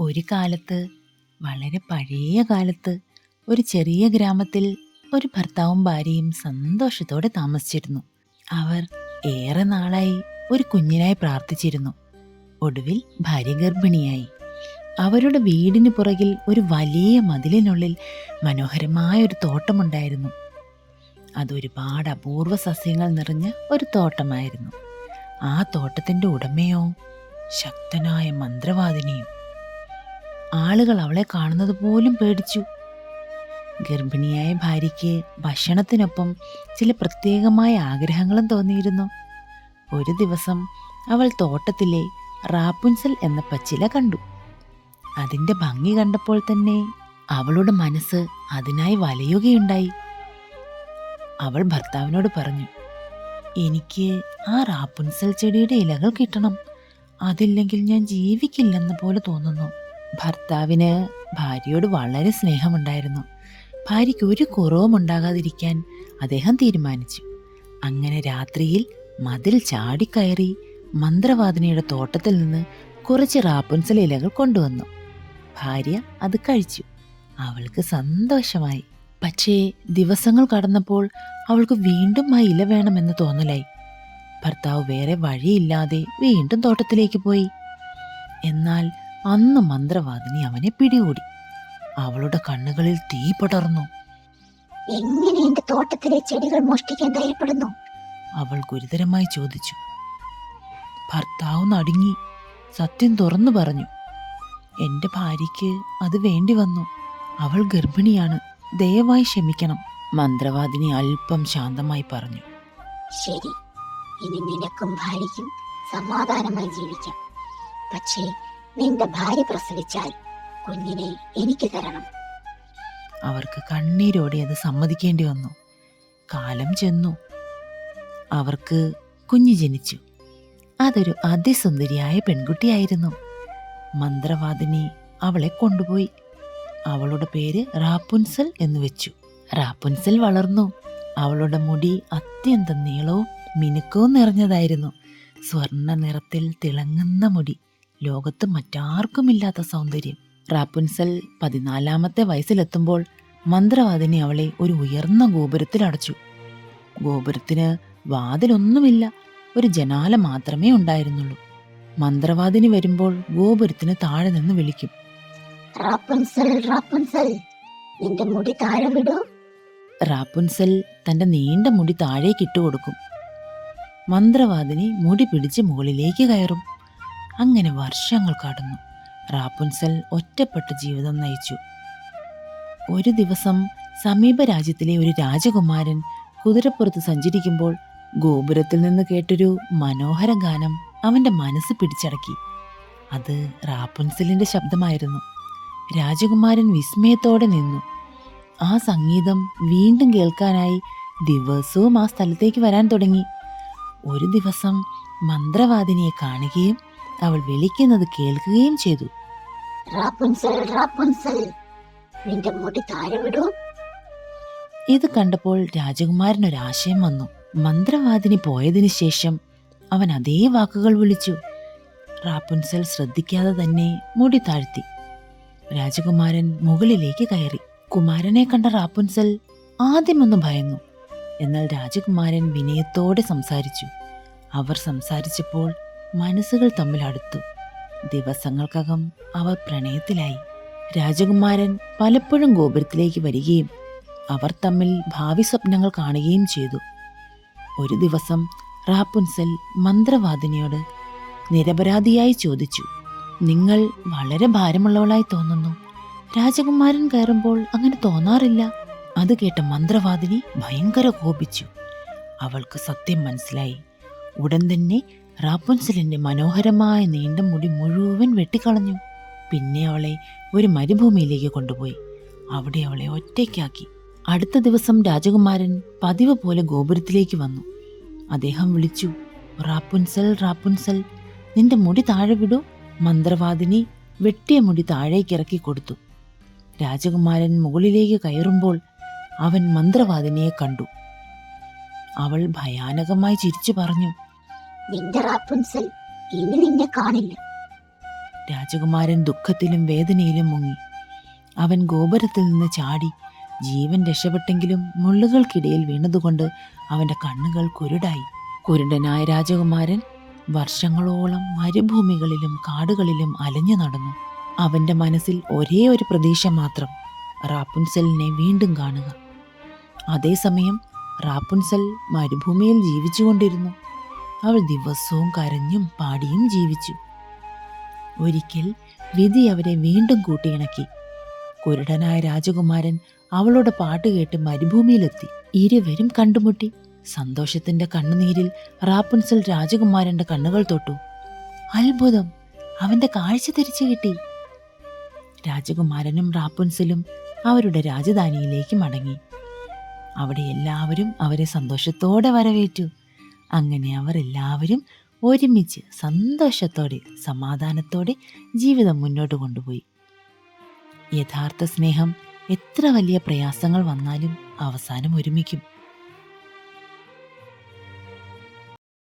ഒരു കാലത്ത് വളരെ പഴയ കാലത്ത് ഒരു ചെറിയ ഗ്രാമത്തിൽ ഒരു ഭർത്താവും ഭാര്യയും സന്തോഷത്തോടെ താമസിച്ചിരുന്നു. അവർ ഏറെ നാളായി ഒരു കുഞ്ഞിനായി പ്രാർത്ഥിച്ചിരുന്നു. ഒടുവിൽ ഭാര്യ ഗർഭിണിയായി. അവരുടെ വീടിന് പുറകിൽ ഒരു വലിയ മതിലിനുള്ളിൽ മനോഹരമായ ഒരു തോട്ടമുണ്ടായിരുന്നു. അതൊരുപാട് അപൂർവ സസ്യങ്ങൾ നിറഞ്ഞ ഒരു തോട്ടമായിരുന്നു. ആ തോട്ടത്തിന്റെ ഉടമയോ ശക്തനായ മന്ത്രവാദിനിയും ആളുകൾ അവളെ കാണുന്നത് പോലും പേടിച്ചു. ഗർഭിണിയായ ഭാര്യയ്ക്ക് ഭക്ഷണത്തിനൊപ്പം ചില പ്രത്യേകമായ ആഗ്രഹങ്ങളും തോന്നിയിരുന്നു. ഒരു ദിവസം അവൾ തോട്ടത്തിലെ റാപ്പുൻസൽ എന്ന പച്ചില കണ്ടു. അതിന്റെ ഭംഗി കണ്ടപ്പോൾ തന്നെ അവളുടെ മനസ്സ് അതിനായി വലയുകയുണ്ടായി. അവൾ ഭർത്താവിനോട് പറഞ്ഞു എനിക്ക് ആ റാപ്പുൻസൽ ചെടിയുടെ ഇലകൾ കിട്ടണം. അതില്ലെങ്കിൽ ഞാൻ ജീവിക്കില്ലെന്ന പോലെ തോന്നുന്നു. ഭർത്താവിന് ഭാര്യയോട് വളരെ സ്നേഹമുണ്ടായിരുന്നു. ഭാര്യയ്ക്ക് ഒരു കുറവും ഉണ്ടാകാതിരിക്കാൻ അദ്ദേഹം തീരുമാനിച്ചു. അങ്ങനെ രാത്രിയിൽ മതിൽ ചാടിക്കയറി മന്ത്രവാദിനിയുടെ തോട്ടത്തിൽ നിന്ന് കുറച്ച് റാപ്പുൻസൽ ഇലകൾ കൊണ്ടുവന്നു. ഭാര്യ അത് കഴിച്ചു. അവൾക്ക് സന്തോഷമായി. പക്ഷേ ദിവസങ്ങൾ കടന്നപ്പോൾ അവൾക്ക് വീണ്ടും ആ ഇല വേണമെന്ന് തോന്നലായി. ഭർത്താവ് വേറെ വഴിയില്ലാതെ വീണ്ടും തോട്ടത്തിലേക്ക് പോയി. എന്നാൽ അന്ന് മന്ത്രവാദിനി അവനെ പിടികൂടി. അവളുടെ കണ്ണുകളിൽ തീ പടർന്നു. എങ്ങനെ എന്റെ തോട്ടത്തിലെ ചെടികൾ മോഷ്ടിക്കാൻ ധൈര്യപ്പെടുന്നു അവൾ ഗുരുതരമായി ചോദിച്ചു. ഭർത്താവ് നടുങ്ങി സത്യം തുറന്നു പറഞ്ഞു. എന്റെ ഭാര്യയ്ക്ക് അത് വേണ്ടി വന്നു. അവൾ ഗർഭിണിയാണ്. ദയവായി ക്ഷമിക്കണം മന്ത്രവാദിനി അല്പം ശാന്തമായി പറഞ്ഞു. ശരി. ഇനി നിനക്കും ഭാര്യയ്ക്കും സമാധാനമായി ജീവിക്കാം. പക്ഷേ നിന്റെ ഭാര്യ പ്രസവിച്ചാൽ കുഞ്ഞിനെ എനിക്ക് തരണം. അവർക്ക് കണ്ണീരോടെ അത് സമ്മതിക്കേണ്ടി വന്നു. കാലം ചെന്നു. അവർക്ക് കുഞ്ഞു ജനിച്ചു. അതൊരു അതിസുന്ദരിയായ പെൺകുട്ടിയായിരുന്നു. മന്ത്രവാദിനി അവളെ കൊണ്ടുപോയി. അവളുടെ പേര് റാപ്പുൻസൽ എന്ന് വെച്ചു. റാപ്പുൻസൽ വളർന്നു. അവളുടെ മുടി അത്യന്തം നീളവും മിനുക്കവും നിറഞ്ഞതായിരുന്നു. സ്വർണ നിറത്തിൽ തിളങ്ങുന്ന മുടി. ലോകത്ത് മറ്റാർക്കുമില്ലാത്ത സൗന്ദര്യം. റാപ്പുൻസൽ പതിനാലാമത്തെ വയസ്സിലെത്തുമ്പോൾ മന്ത്രവാദിനി അവളെ ഒരു ഉയർന്ന ഗോപുരത്തിൽ അടച്ചു. ഗോപുരത്തിന് വാതിലൊന്നുമില്ല ഒരു ജനാല മാത്രമേ ഉണ്ടായിരുന്നുള്ളൂ. മന്ത്രവാദിനി വരുമ്പോൾ ഗോപുരത്തിന് താഴെ നിന്ന് വിളിക്കും. റാപ്പുൻസൽ റാപ്പുൻസൽ നിന്റെ മുടി താഴെ വിടൂ. റാപ്പുൻസൽ തന്റെ നീണ്ട മുടി താഴേക്ക് ഇട്ടുകൊടുക്കും. മന്ത്രവാദിനി മുടി പിടിച്ച് മുകളിലേക്ക് കയറും. അങ്ങനെ വർഷങ്ങൾ കടന്നു. റാപ്പുൻസൽ ഒറ്റപ്പെട്ട ജീവിതം നയിച്ചു. ഒരു ദിവസം സമീപ രാജ്യത്തിലെ ഒരു രാജകുമാരൻ കുതിരപ്പുറത്ത് സഞ്ചരിക്കുമ്പോൾ ഗോപുരത്തിൽ നിന്ന് കേട്ടൊരു മനോഹര ഗാനം അവന്റെ മനസ്സ് പിടിച്ചടക്കി. അത് റാപ്പുൻസലിന്റെ ശബ്ദമായിരുന്നു. രാജകുമാരൻ വിസ്മയത്തോടെ നിന്നു. ആ സംഗീതം വീണ്ടും കേൾക്കാനായി ദിവസവും ആ സ്ഥലത്തേക്ക് വരാൻ തുടങ്ങി. ഒരു ദിവസം മന്ത്രവാദിനിയെ കാണുകയും അവൾ വിളിക്കുന്നത് കേൾക്കുകയും ചെയ്തു. റാപ്പുൻസൽ റാപ്പുൻസൽ നിന്റെ മുടി താഴെ വിടൂ. ഇത് കണ്ടപ്പോൾ രാജകുമാരൻ ഒരാശയം വന്നു. മന്ത്രവാദിനി പോയതിനു ശേഷം അവൻ അതേ വാക്കുകൾ വിളിച്ചു. റാപ്പുൻസൽ ശ്രദ്ധിക്കാതെ തന്നെ മുടി താഴ്ത്തി. രാജകുമാരൻ മുകളിലേക്ക് കയറി. കുമാരനെ കണ്ട റാപ്പുൻസൽ ആദ്യമൊന്ന് ഭയന്നു. എന്നാൽ രാജകുമാരൻ വിനയത്തോടെ സംസാരിച്ചു. അവർ സംസാരിച്ചപ്പോൾ മനസ്സുകൾ തമ്മിൽ അടുത്തു. ദിവസങ്ങൾക്കകം അവർ പ്രണയത്തിലായി. രാജകുമാരൻ പലപ്പോഴും ഗോപുരത്തിലേക്ക് വരികയും അവർ തമ്മിൽ ഭാവി സ്വപ്നങ്ങൾ കാണുകയും ചെയ്തു. ഒരു ദിവസം റാപ്പുൻസൽ മന്ത്രവാദിനിയോട് നിരപരാധിയായി ചോദിച്ചു നിങ്ങൾ വളരെ ഭാരമുള്ളവളായി തോന്നുന്നു. രാജകുമാരൻ കയറുമ്പോൾ അങ്ങനെ തോന്നാറില്ല? അത് കേട്ട മന്ത്രവാദിനി ഭയങ്കര കോപിച്ചു. അവൾക്ക് സത്യം മനസ്സിലായി. ഉടൻ തന്നെ റാപ്പുൻസലിന്റെ മനോഹരമായ നീണ്ട മുടി മുഴുവൻ വെട്ടിക്കളഞ്ഞു. പിന്നെ അവളെ ഒരു മരുഭൂമിയിലേക്ക് കൊണ്ടുപോയി. അവിടെ അവളെ ഒറ്റയ്ക്കാക്കി. അടുത്ത ദിവസം രാജകുമാരൻ പതിവ് പോലെ ഗോപുരത്തിലേക്ക് വന്നു. അദ്ദേഹം വിളിച്ചു റാപ്പുൻസൽ റാപ്പുൻസൽ നിന്റെ മുടി താഴെ വിടൂ. മന്ത്രവാദിനി വെട്ടിയ മുടി താഴേക്ക് ഇറക്കി കൊടുത്തു. രാജകുമാരൻ മുകളിലേക്ക് കയറുമ്പോൾ അവൻ മന്ത്രവാദിനിയെ കണ്ടു. അവൾ ഭയാനകമായി ചിരിച്ചു പറഞ്ഞു നിന്റെ റാപ്പുൻസൽ ഇനി നിന്നെ കാണില്ല. രാജകുമാരൻ ദുഃഖത്തിലും വേദനയിലും മുങ്ങി. അവൻ ഗോപുരത്തിൽ നിന്ന് ചാടി ജീവൻ രക്ഷപ്പെട്ടെങ്കിലും മുള്ളുകൾക്കിടയിൽ വീണതുകൊണ്ട് അവന്റെ കണ്ണുകൾ കുരുടായി. കുരുടനായ രാജകുമാരൻ വർഷങ്ങളോളം മരുഭൂമികളിലും കാടുകളിലും അലഞ്ഞു നടന്നു. അവന്റെ മനസ്സിൽ ഒരേ ഒരു പ്രതീക്ഷ മാത്രം റാപ്പുൻസലിനെ വീണ്ടും കാണുക. അതേസമയം റാപ്പുൻസൽ മരുഭൂമിയിൽ ജീവിച്ചുകൊണ്ടിരുന്നു. അവൾ ദിവസവും കരഞ്ഞും പാടിയും ജീവിച്ചു. ഒരിക്കൽ വിധി അവരെ വീണ്ടും കൂട്ടിയിണക്കി. കുരുടനായ രാജകുമാരൻ അവളുടെ പാട്ട് കേട്ട് മരുഭൂമിയിലെത്തി. ഇരുവരും കണ്ടുമുട്ടി. സന്തോഷത്തിന്റെ കണ്ണുനീരിൽ റാപ്പുൻസൽ രാജകുമാരന്റെ കണ്ണുകൾ തൊട്ടു. അത്ഭുതം! അവന്റെ കാഴ്ച തിരിച്ചു കിട്ടി. രാജകുമാരനും റാപ്പുൻസലും അവരുടെ രാജധാനിയിലേക്ക് മടങ്ങി. അവിടെ എല്ലാവരും അവരെ സന്തോഷത്തോടെ വരവേറ്റു. അങ്ങനെ അവർ എല്ലാവരും ഒരുമിച്ച് സന്തോഷത്തോടെ സമാധാനത്തോടെ ജീവിതം മുന്നോട്ട് കൊണ്ടുപോയി. യഥാർത്ഥ സ്നേഹം എത്ര വലിയ പ്രയാസങ്ങൾ വന്നാലും അവസാനം ഒരുമിക്കും.